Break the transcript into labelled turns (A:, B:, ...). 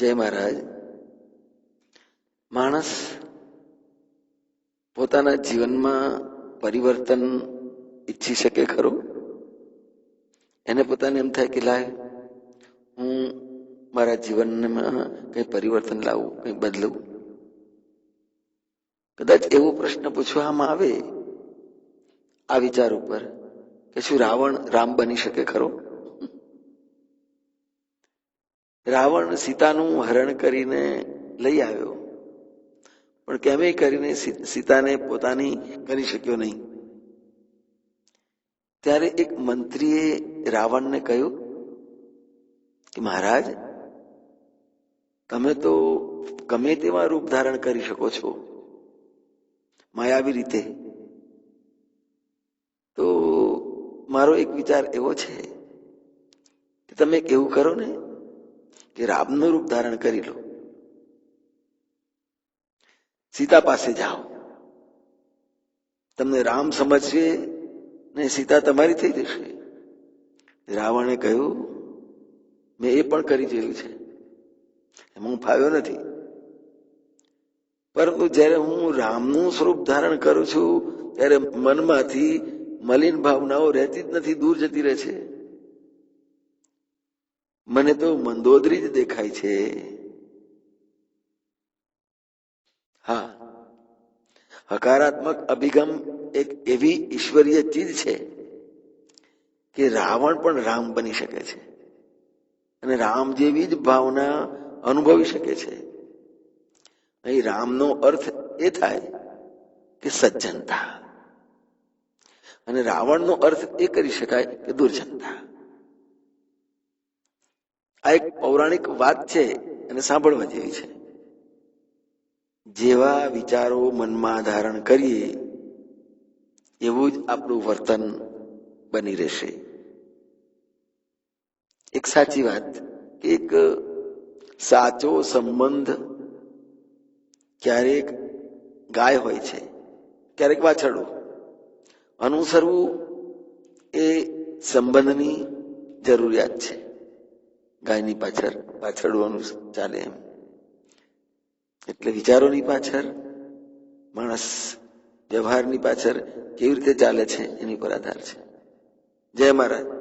A: જય મહારાજ. માણસ પોતાના જીવનમાં પરિવર્તન ઈચ્છી શકે ખરો? એને પોતાને એમ થાય કે લાય, હું મારા જીવનમાં કઈ પરિવર્તન લાવું, કઈ બદલું? કદાચ એવો પ્રશ્ન પૂછવામાં આવે આ વિચાર ઉપર કે શું રાવણ રામ બની શકે ખરો? રાવણ સીતાનું હરણ કરીને લઈ આવ્યો. પણ કેમે કરીને સીતાને પોતાની કરી શક્યો નહીં. ત્યારે એક મંત્રીએ રાવણને કહ્યું કે મહારાજ, તમે તો ગમે તેવા રૂપ ધારણ કરી શકો છો, માયાવી રીતે. તો મારો એક વિચાર એવો છે કે તમે એવું કરો ને કે રામનું રૂપ ધારણ કરી લો. સીતા પાસે જાઓ. તમને રામ સમજશે ને સીતા તમારી થઈ જશે. રાવણે કહ્યું, મેં એ પણ કરી જોયું છે. હું ફાવ્યો નથી. પરંતુ જ્યારે હું રામનું સ્વરૂપ ધારણ કરું છું, ત્યારે મનમાંથી મલિન ભાવનાઓ રહેતી જ નથી, દૂર જતી રહે છે. મને તો મંદોદરી જ દેખાય છે. હા, હકારાત્મક અભિગમ એક એવી ઈશ્વરીય ચીજ છે કે રાવણ પણ રામ બની શકે છે અને રામ જેવી જ ભાવના અનુભવી શકે છે. અહીં રામનો અર્થ એ થાય કે સજ્જનતા. અને રાવણનો અર્થ એ કરી શકાય કે દુર્જનતા. આ એક પૌરાણિક વાત છે અને સાંભળવા જેવી છે. જેવા વિચારો મનમાં ધારણ કરીએ, એવું જ આપણું વર્તન બની રહેશે. એક સાચી વાત એક સાચો સંબંધ ક્યારેક ગાય હોય છે, ક્યારેક વાછરડું. અનુસરવું એ સંબંધની જરૂરિયાત છે. ગાયની પાછળ, પાછળવાનું ચાલે એમ. એટલે વિચારોની પાછળ, માણસ વ્યવહારની પાછળ કેવી રીતે ચાલે છે એની પર આધાર છે. જય મહારાજ.